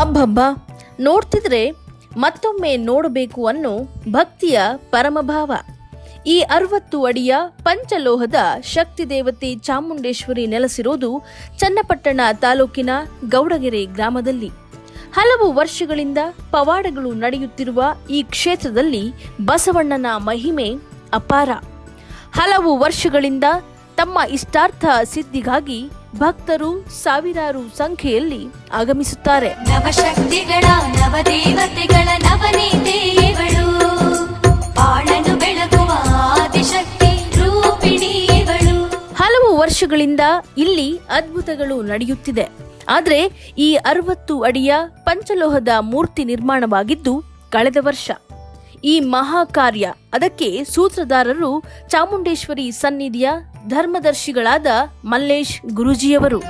ಅಬ್ಬಬ್ಬ, ನೋಡ್ತಿದ್ರೆ ಮತ್ತೊಮ್ಮೆ ನೋಡಬೇಕು ಅನ್ನೋ ಭಕ್ತಿಯ ಪರಮಭಾವ. ಈ ಅರವತ್ತು ಅಡಿಯ ಪಂಚಲೋಹದ ಶಕ್ತಿ ದೇವತೆ ಚಾಮುಂಡೇಶ್ವರಿ ನೆಲೆಸಿರೋದು ಚನ್ನಪಟ್ಟಣ ತಾಲೂಕಿನ ಗೌಡಗೆರೆ ಗ್ರಾಮದಲ್ಲಿ. ಹಲವು ವರ್ಷಗಳಿಂದ ಪವಾಡಗಳು ನಡೆಯುತ್ತಿರುವ ಈ ಕ್ಷೇತ್ರದಲ್ಲಿ ಬಸವಣ್ಣನ ಮಹಿಮೆ ಅಪಾರ. ಹಲವು ವರ್ಷಗಳಿಂದ ತಮ್ಮ ಇಷ್ಟಾರ್ಥ ಸಿದ್ಧಿಗಾಗಿ ಭಕ್ತರು ಸಾವಿರಾರು ಸಂಖ್ಯೆಯಲ್ಲಿ ಆಗಮಿಸುತ್ತಾರೆ. ನವಶಕ್ತಿಗಳ ನವದೇವತೆಗಳ ನವನೀತೆ ಇವಳು ಬಾಳನ್ನು ಬೆಳಗುವ ಆದಿಶಕ್ತಿ ರೂಪಿಣಿ ಹಲವು ವರ್ಷಗಳಿಂದ ಇಲ್ಲಿ ಅದ್ಭುತಗಳು ನಡೆಯುತ್ತಿದೆ. ಆದರೆ ಈ ಅರವತ್ತು ಅಡಿಯ ಪಂಚಲೋಹದ ಮೂರ್ತಿ ನಿರ್ಮಾಣವಾಗಿದ್ದು ಕಳೆದ ವರ್ಷ. ಈ ಮಹಾ ಕಾರ್ಯ ಅದಕ್ಕೆ ಸೂತ್ರಧಾರರು ಚಾಮುಂಡೇಶ್ವರಿ ಸನ್ನಿಧಿಯ ಧರ್ಮದರ್ಶಿಗಳಾದ ಮಲ್ಲೇಶ್ ಗುರೂಜಿಯವರು.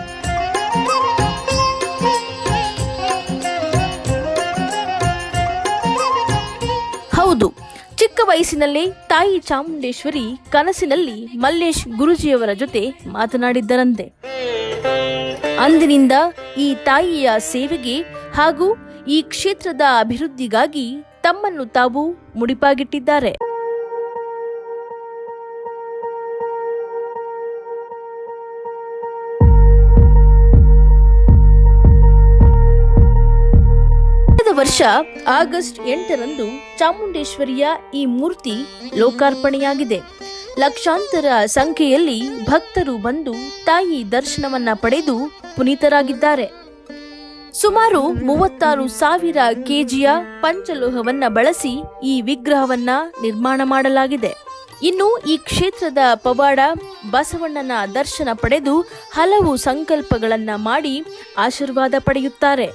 ಹೌದು, ಚಿಕ್ಕ ವಯಸ್ಸಿನಲ್ಲೇ ತಾಯಿ ಚಾಮುಂಡೇಶ್ವರಿ ಕನಸಿನಲ್ಲಿ ಮಲ್ಲೇಶ್ ಗುರುಜಿಯವರ ಜೊತೆ ಮಾತನಾಡಿದ್ದರಂತೆ. ಅಂದಿನಿಂದ ಈ ತಾಯಿಯ ಸೇವೆಗೆ ಹಾಗೂ ಈ ಕ್ಷೇತ್ರದ ಅಭಿವೃದ್ಧಿಗಾಗಿ ತಮ್ಮನ್ನು ತಾವು ಮುಡಿಪಾಗಿಟ್ಟಿದ್ದಾರೆ. ವರ್ಷ ಆಗಸ್ಟ್ ಎಂಟರಂದು ಚಾಮುಂಡೇಶ್ವರಿಯ ಈ ಮೂರ್ತಿ ಲೋಕಾರ್ಪಣೆಯಾಗಿದೆ. ಲಕ್ಷಾಂತರ ಸಂಖ್ಯೆಯಲ್ಲಿ ಭಕ್ತರು ಬಂದು ತಾಯಿ ದರ್ಶನವನ್ನ ಪಡೆದು ಪುನೀತರಾಗಿದ್ದಾರೆ. ಸುಮಾರು ಮೂವತ್ತಾರು ಸಾವಿರ ಕೆಜಿಯ ಪಂಚಲೋಹವನ್ನ ಬಳಸಿ ಈ ವಿಗ್ರಹವನ್ನ ನಿರ್ಮಾಣ ಮಾಡಲಾಗಿದೆ. ಇನ್ನು ಈ ಕ್ಷೇತ್ರದ ಪವಾಡ ಬಸವಣ್ಣನ ದರ್ಶನ ಪಡೆದು ಹಲವು ಸಂಕಲ್ಪಗಳನ್ನ ಮಾಡಿ ಆಶೀರ್ವಾದ ಪಡೆಯುತ್ತಾರೆ.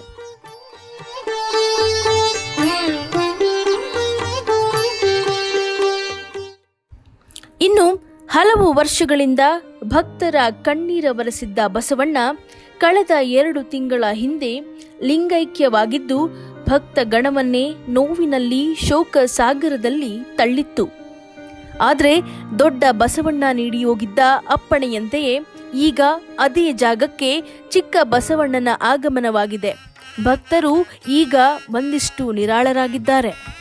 ಇನ್ನು ಹಲವು ವರ್ಷಗಳಿಂದ ಭಕ್ತರ ಕಣ್ಣೀರ ಬರೆಸಿದ್ದ ಬಸವಣ್ಣ ಕಳೆದ ಎರಡು ತಿಂಗಳ ಹಿಂದೆ ಲಿಂಗೈಕ್ಯವಾಗಿದ್ದು ಭಕ್ತ ಗಣವನ್ನೇ ನೋವಿನಲ್ಲಿ ಶೋಕ ಸಾಗರದಲ್ಲಿ ತಳ್ಳಿತ್ತು. ಆದರೆ ದೊಡ್ಡ ಬಸವಣ್ಣ ನೀಡಿ ಹೋಗಿದ್ದ ಅಪ್ಪಣೆಯಂತೆಯೇ ಈಗ ಅದೇ ಜಾಗಕ್ಕೆ ಚಿಕ್ಕ ಬಸವಣ್ಣನ ಆಗಮನವಾಗಿದೆ. ಭಕ್ತರು ಈಗ ಒಂದಿಷ್ಟು ನಿರಾಳರಾಗಿದ್ದಾರೆ.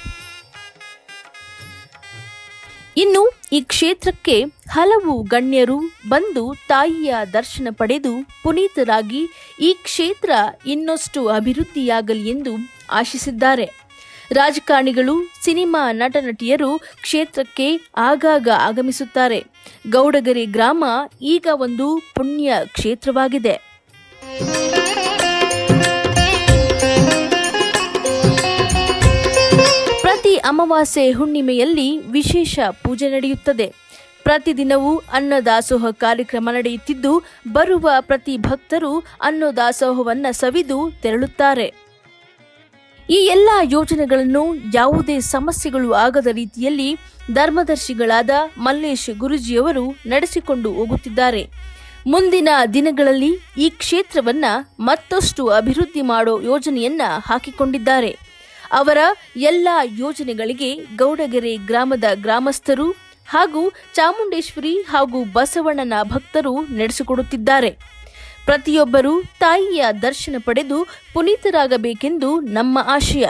ಇನ್ನು ಈ ಕ್ಷೇತ್ರಕ್ಕೆ ಹಲವು ಗಣ್ಯರು ಬಂದು ತಾಯಿಯ ದರ್ಶನ ಪಡೆದು ಪುನೀತರಾಗಿ ಈ ಕ್ಷೇತ್ರ ಇನ್ನಷ್ಟು ಅಭಿವೃದ್ಧಿಯಾಗಲಿ ಎಂದು ಆಶಿಸಿದ್ದಾರೆ. ರಾಜಕಾರಣಿಗಳು, ಸಿನಿಮಾ ನಟ ನಟಿಯರು ಕ್ಷೇತ್ರಕ್ಕೆ ಆಗಾಗ ಆಗಮಿಸುತ್ತಾರೆ. ಗೌಡಗೆರೆ ಗ್ರಾಮ ಈಗ ಒಂದು ಪುಣ್ಯ ಕ್ಷೇತ್ರವಾಗಿದೆ. ಅಮಾವಾಸ್ಯೆ ಹುಣ್ಣಿಮೆಯಲ್ಲಿ ವಿಶೇಷ ಪೂಜೆ ನಡೆಯುತ್ತದೆ. ಪ್ರತಿದಿನವೂ ಅನ್ನದಾಸೋಹ ಕಾರ್ಯಕ್ರಮ ನಡೆಯುತ್ತಿದ್ದು, ಬರುವ ಪ್ರತಿ ಭಕ್ತರು ಅನ್ನದಾಸೋಹವನ್ನು ಸವಿದು ತೆರಳುತ್ತಾರೆ. ಈ ಎಲ್ಲ ಯೋಜನೆಗಳನ್ನು ಯಾವುದೇ ಸಮಸ್ಯೆಗಳು ಆಗದ ರೀತಿಯಲ್ಲಿ ಧರ್ಮದರ್ಶಿಗಳಾದ ಮಲ್ಲೇಶ್ ಗುರುಜಿಯವರು ನಡೆಸಿಕೊಂಡು ಹೋಗುತ್ತಿದ್ದಾರೆ. ಮುಂದಿನ ದಿನಗಳಲ್ಲಿ ಈ ಕ್ಷೇತ್ರವನ್ನ ಮತ್ತಷ್ಟು ಅಭಿವೃದ್ಧಿ ಮಾಡೋ ಯೋಜನೆಯನ್ನ ಹಾಕಿಕೊಂಡಿದ್ದಾರೆ. ಅವರ ಎಲ್ಲ ಯೋಜನೆಗಳಿಗೆ ಗೌಡಗೆರೆ ಗ್ರಾಮದ ಗ್ರಾಮಸ್ಥರು ಹಾಗೂ ಚಾಮುಂಡೇಶ್ವರಿ ಹಾಗೂ ಬಸವಣ್ಣನ ಭಕ್ತರು ನಡೆಸಿಕೊಡುತ್ತಿದ್ದಾರೆ. ಪ್ರತಿಯೊಬ್ಬರೂ ತಾಯಿಯ ದರ್ಶನ ಪಡೆದು ಪುನೀತರಾಗಬೇಕೆಂದು ನಮ್ಮ ಆಶಯ.